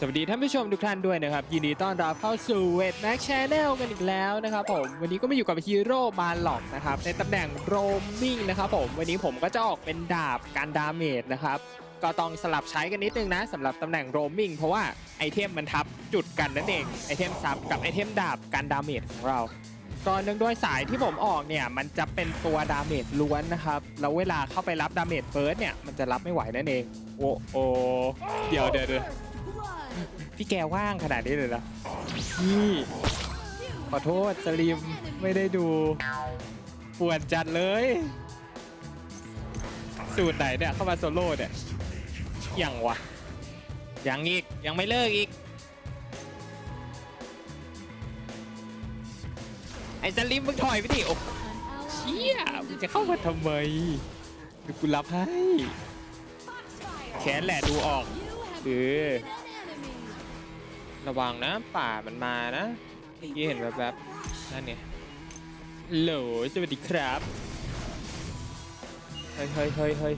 สวัสดีท่านผู้ชมทุกท่านด้วยนะครับ ยินดีต้อนรับเข้าสู่เวทแม็กชแนลกันอีกแล้วนะครับผมวันนี้ก็มาอยู่กับฮีโร่มาหลอกนะครับในตำแหน่งโรมมิ่งนะครับผมวันนี้ผมก็จะออกเป็นดาบการดาเมจนะครับก็ต้องสลับใช้กันนิดนึงนะสำหรับตำแหน่งโรมมิ่งเพราะว่าไอเทมมันทับจุดกันนั่นเองไอเทมซับกับไอเทมดาบการดาเมจของเราก็เนื่องด้วยสายที่ผมออกเนี่ยมันจะเป็นตัวดาเมจล้วนนะครับแล้วเวลาเข้าไปรับดาเมจเฟิร์สเนี่ยมันจะรับไม่ไหวนั่นเองโอ้โอเดี๋ยวเดี๋ยว พี่แกว่างขนาดนี้เลยเหรอพี่ขอโทษสลิมไม่ได้ดูปวดจัดเลย สูตรไหนเนี่ยเข้ามาโซโล่เนี่ยยังวะยังอีกยังไม่เลิกอีก ไอ้สลิมมึงถอยไปดิโอ้เชี่ยมึงจะเข้ามาทำไมกูรับให้ แขนแหละดูออก You have Ừ. ระวังนะ ป่ามันมานะเมื่อกี้เห็นแวบๆนั่นเนี่ยโหลสวัสดีครับ เฮ้ยเฮ้ยเฮ้ยเฮ้ย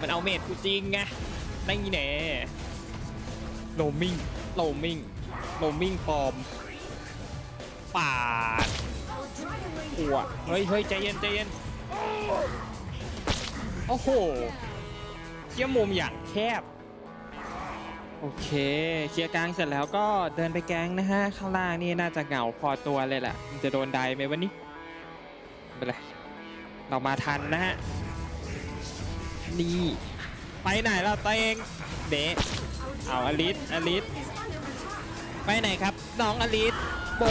มันเอาเมดกูจริงไงนั่งยี่แหน่โลมิงโลมิงโลมิงปลอมป่าดหัวเฮ้ยเฮ้ยใจเย็นใจเย็นโอ้โหเชี่ยมุมอย่างแคบ โอเค เคลียร์กลางเสร็จแล้วก็เดินไปแก๊งนะฮะ ข้างล่างนี่น่าจะเหงาพอตัวเลยแหละมันจะโดนไดไหมวันนี้ไม่เป็นไรเรามาทันนะฮะ นี่ ไปไหนเราตัวเองเดะเอาอลิสอลิสไปไหนครับ น้องอลิสโบ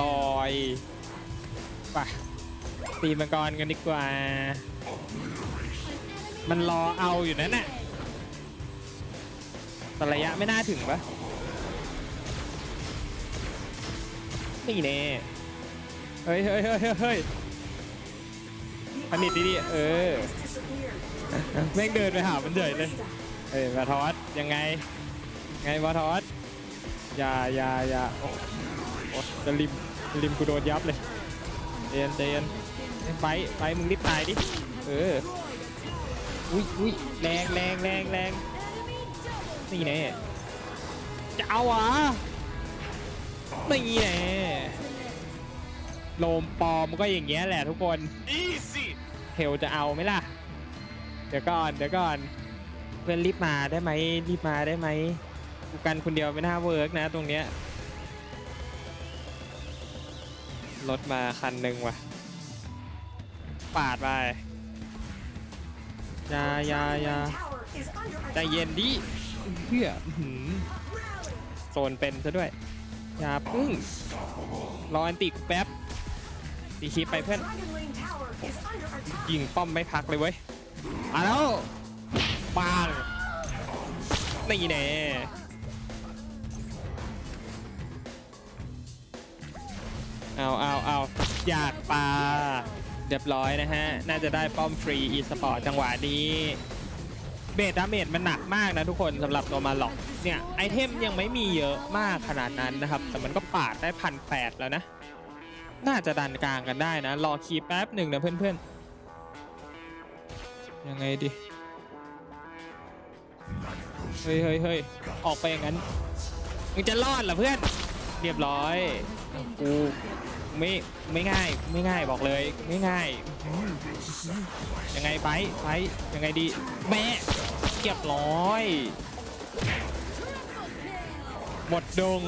ลอยไปตีมังกรกันดีกว่า มันรอเอาอยู่นั่นน่ะ แต่ระยะไม่น่าถึงปะนี่แน่เฮ้ยเฮ้ยเฮ้ยเฮ้ยผนิดดีๆเออ แม่งเดินไปหามันเฉยเลยเฮ้ยมาทอสยังไง ไงมาทอสอย่าอย่าอย่าโอ้จะริมริมกูโดนยับเลยเจนเจนไปไปมึงรีบตายดิ เออ อุ้ยอุ้ยแรงแรงแรงแรง นี่แน่จะเอาอะนี่แน่โลมปลอมก็อย่างเงี้ยแหละทุกคนเฮลจะเอาไหมล่ะ เดี๋ยวก่อน เดี๋ยวก่อน เพื่อนรีบมาได้ไหมรีบมาได้ไหมกูกันคนเดียวไม่น่าเวิร์กนะตรงเนี้ยรถมาคันหนึ่งว่ะ ปาดไปอยาอยาอยาใจเย็นดิ เพื่อหือโซนเป็นซะด้วยอย่าพึ่งรออันติกแป๊บตีคีปไปเพื่อนยิงป้อมไม่พักเลยเว้ยมาแล้วปางนี่แน่เอาเอาเอาอยากปลาเรียบร้อยนะฮะ น่าจะได้ป้อมฟรีอีสปอร์ตจังหวะนี้ เบสดาเมจมันหนักมากนะทุกคนสำหรับตัวมาหลอกเนี่ยไอเทมยังไม่มีเยอะมากขนาดนั้นนะครับ แต่มันก็ปาดได้พันแปดแล้วนะ น่าจะดันกลางกันได้นะ รอคีแป๊บหนึ่งนะเพื่อนๆ ยังไงดี เฮ้ยเฮ้ยเฮ้ยออกไปอย่างนั้น มึงจะรอดเหรอเพื่อน เรียบร้อยกู ไม่ไม่ง่ายไม่ง่ายบอกเลยไม่ง่ายยังไงไปไปยังไงดีแม่เรียบร้อย หมดดง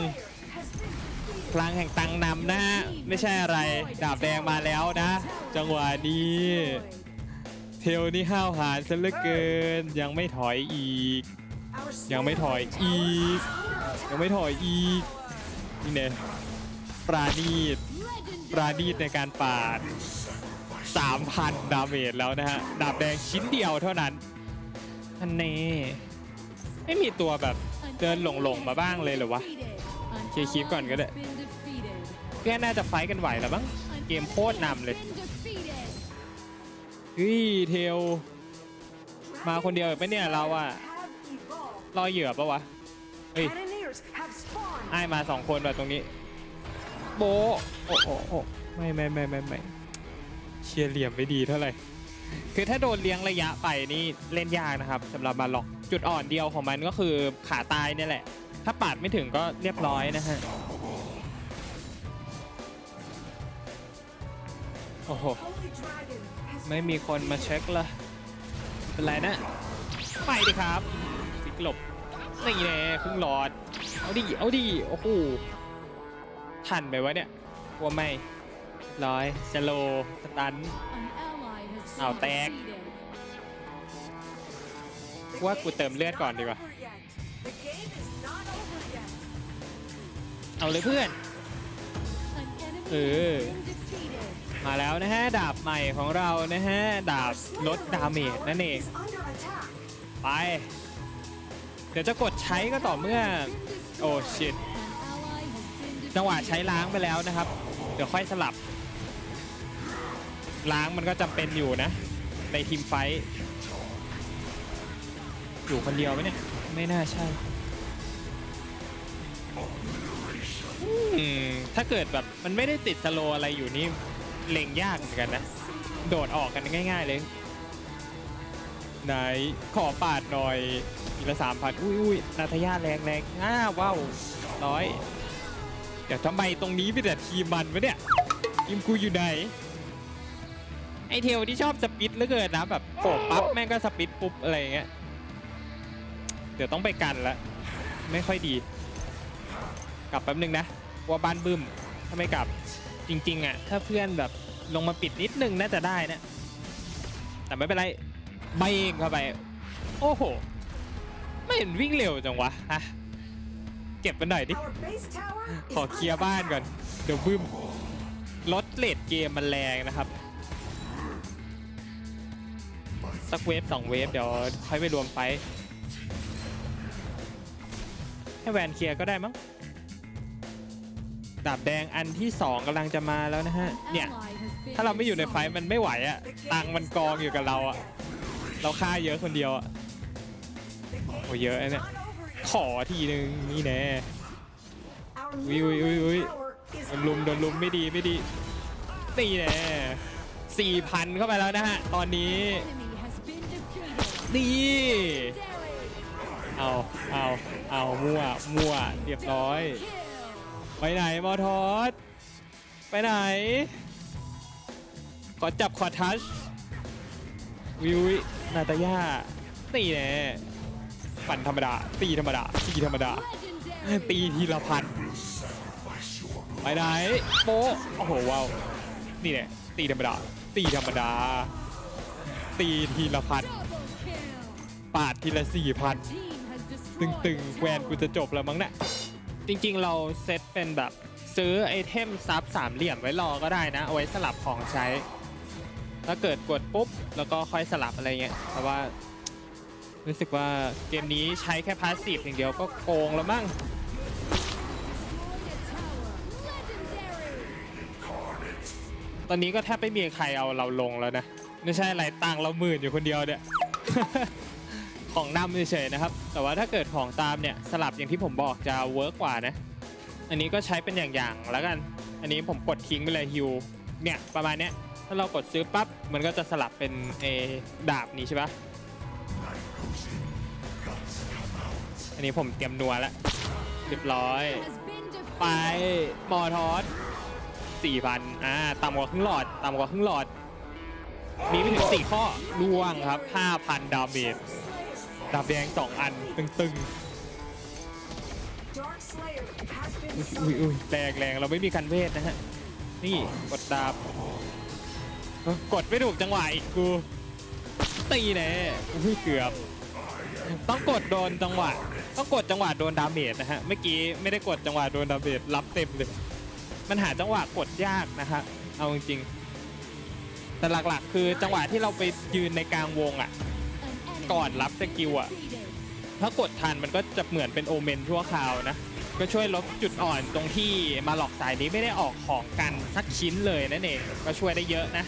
พลังแห่งตังนำนะฮะไม่ใช่อะไรดาบแดงมาแล้วนะ จังหวะนี้เทลนี่ห้าวหาญซะเหลือเกิน ยังไม่ถอยอีก ยังไม่ถอยอีก ยังไม่ถอยอีกนี่เนี่ยปราณีต ปราณีตในการปาด 3,000 ดาเมจแล้วนะฮะ ดาบแดงชิ้นเดียวเท่านั้น อันนี้ไม่มีตัวแบบเดินหลงๆมาบ้างเลยเหรอวะ เคลียร์คลิปก่อนก็ได้ เพื่อนน่าจะไฟท์กันไหวแล้วบ้าง เกมโคตรนำเลย เฮ้ยเทล มาคนเดียวไปะเนี่ยเราอะ รอเหยื่อปะวะ เฮ้ย ไอ้ายมาสองคนแบบตรงนี้ โบโอ้โอ้โอ้ไม่ไม่ไม่ไม่ไม่เชียร์เหลี่ยมไม่ดีเท่าไหร่ คือถ้าโดนเลี้ยงระยะไปนี่เล่นยากนะครับสำหรับมาล็อกจุดอ่อนเดียวของมันก็คือขาตายเนี่ยแหละ ถ้าปาดไม่ถึงก็เรียบร้อยนะฮะโอ้โหไม่มีคนมาเช็คลยเป็นไรนะไปดิครับฟิกหลบนี่แน่ครึ่งหลอด เอาดิ เอาดิ โอ้โห ทันไปวะเนี่ยกลัวไม่ร้อยสโลสตัน เอาแตก ว่ากูเติมเลือดก่อนดีกว่า เอาเลยเพื่อน เออ มาแล้วนะฮะ ดาบใหม่ของเรานะฮะ ดาบลดดาเมจนั่นเอง ไป เดี๋ยวจะกดใช้ก็ต่อเมื่อ โอ้ชิต จังหวะ defeated. ใช้ล้างไปแล้วนะครับ เดี๋ยวค่อยสลับ ล้างมันก็จำเป็นอยู่นะ ในทีมไฟท์อยู่คนเดียวไหมเนี่ย ไม่น่าใช่อืมถ้าเกิดแบบมันไม่ได้ติดสโลว์อะไรอยู่นี่เล็งยากเหมือนกันนะ โดดออกกันง่าย ๆเลยไหนขอปาดหน่อยอีกละสามพันอุ้ยอุ้ยนาทายาแรงแรงอ้าว้าวร้อย เดี๋ยวทำไมตรงนี้มีแต่ทีมมันวะเนี่ยทีมกูอยู่ไหนไอเทลที่ชอบสปิดเหลือเกินนะแบบโผล่ปั๊บแม่งก็สปิดปุ๊บอะไรอย่างเงี้ยเดี๋ยวต้องไปกันละไม่ค่อยดี กลับแป๊บนึงนะว่าบ้านบึ้มถ้าไม่กลับจริงๆอะถ้าเพื่อนแบบลงมาปิดนิดนึงน่าจะได้นะ แต่ไม่เป็นไรใบเองเข้าไป โอ้โห ไม่เห็นวิ่งเร็วจังวะฮะ ก็บมันหน่อยดิ ขอเคลียร์บ้านก่อน เดี๋ยวบึ้มลดเลดเกมมันแรงนะครับสักเวฟสองเวฟเดี๋ยวค่อยไปรวมไฟท์ให้แวนเคลียร์ก็ได้มั้งดาบแดงอันที่สองกำลังจะมาแล้วนะฮะ An เนี่ย ally has been ถ้าเราไม่อยู่ในไฟท์ destroyed. มันไม่ไหวอะตังค์มันกองอยู่กับเราอะเราฆ่าเยอะคนเดียวอะโอ้เยอะนะเนี่ย ขอทีนึงนี่แน่วิววิววิวโดนลุมโดนลุมไม่ดีไม่ดีนี่แน่สี่พันเข้าไปแล้วนะฮะ ตอนนี้ Enemy has been defeated. นี่ Derek เอาเอาเอามั่วมั่วเรียบร้อย kill. ไปไหนมอทอสไปไหน ขอจับขอทัชวิวนาตาย่าตีแน่ ปั่นธรรมดา ตีธรรมดา ตีธรรมดา ตีทีละพันไปไหนโป๊โอ้โหว้าว นี่แหละตีธรรมดา ตีธรรมดา ตีทีละพันปาดทีละสี่พันตึง destroyed ตึง a ๆแวนกูจะจบแล้วมั้งเนี่ยจริงๆเราเซตเป็นแบบซื้อไอเทมซับสามเหลี่ยมไว้รอก็ได้นะ เอาไว้สลับของใช้ ถ้าเกิดกดปุ๊บ แล้วก็ค่อยสลับอะไรเงี้ยแต่ว่า รู้สึกว่าเกมนี้ใช้แค่พาสซีฟอย่างเดียวก็โกงแล้วมั้งตอนนี้ก็แทบไม่มีใครเอาเราลงแล้วนะ ไม่ใช่อะไรตังเราหมื่นอยู่คนเดียวเนี่ย ของนำเฉยๆนะครับ แต่ว่าถ้าเกิดของตามเนี่ยสลับอย่างที่ผมบอกจะเวิร์กกว่านะ อันนี้ก็ใช้เป็นอย่างๆแล้วกัน อันนี้ผมกดทิ้งไปเลยฮิวเนี่ยประมาณเนี้ยถ้าเรากดซื้อปั๊บมันก็จะสลับเป็นเออดาบนี้ใช่ปะ อันนี้ผมเตรียมนัวแล้วเรียบร้อย ไปมอทอสสี่พันอ่าต่ำกว่าครึ่งหลอดต่ำกว่าครึ่งหลอด มีไม่ถึงสี่ข้อล่วงครับห้าพันดาเมจดาบแดงสองอันตึงๆอุ้ยอุ้ยแรงแรงเราไม่มีกันเวทนะฮะ นี่กดดาบ กดไม่ถูกจังหวะอีกกู ตีแน่อุ้ยเกือบ ต้องกดโดนจังหวะ ต้องกดจังหวะโดนดาเมจนะฮะ เมื่อกี้ไม่ได้กดจังหวะโดนดาเมจรับเต็มเลย มันหาจังหวะกดยากนะฮะ เอาจริงๆ แต่หลักๆ คือจังหวะที่เราไปยืนในกลางวงอะ ก่อนรับสกิลอะ ถ้ากดทันมันก็จะเหมือนเป็นโอเมนชั่วคราวนะ ก็ช่วยลดจุดอ่อนตรงที่มาหลอกสายนี้ไม่ได้ออกของกันสักชิ้นเลยนั่นเอง ก็ช่วยได้เยอะนะ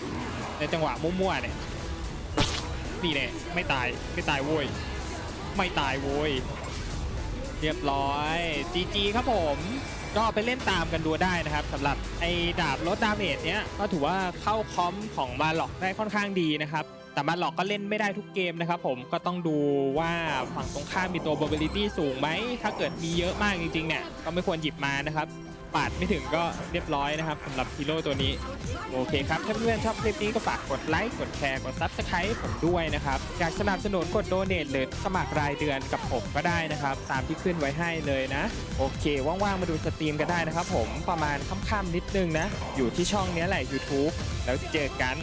ในจังหวะมั่วๆเนี่ย นี่เนี่ยไม่ตายไม่ตายโว้ย ไม่ตายโว้ย เรียบร้อย GG ครับผม ก็ไปเล่นตามกันดูได้นะครับสำหรับไอ้ดาบลดดาเมจเนี้ยก็ถือว่าเข้าคอมของมาหลอกได้ค่อนข้างดีนะครับ แต่มาหลอกก็เล่นไม่ได้ทุกเกมนะครับผมก็ต้องดูว่าฝั่งตรงข้ามมีตัว probability สูงไหมถ้าเกิดมีเยอะมากจริงๆเนี่ยก็ไม่ควรหยิบมานะครับ ปาดไม่ถึงก็เรียบร้อยนะครับสำหรับฮีโร่ตัวนี้ โอเคครับถ้าเพื่อนๆชอบคลิปนี้ก็ฝากกดไลค์กดแชร์กด Subscribe ผมด้วยนะครับอยากสนับสนุนกดโดเนทหรือสมัครรายเดือนกับผมก็ได้นะครับ ตามที่ขึ้นไว้ให้เลยนะ โอเค ว่างๆ มาดูสตรีมกันได้นะครับผมประมาณค่ำๆนิดนึงนะ อยู่ที่ช่องนี้แหละ YouTube แล้วเจอกัน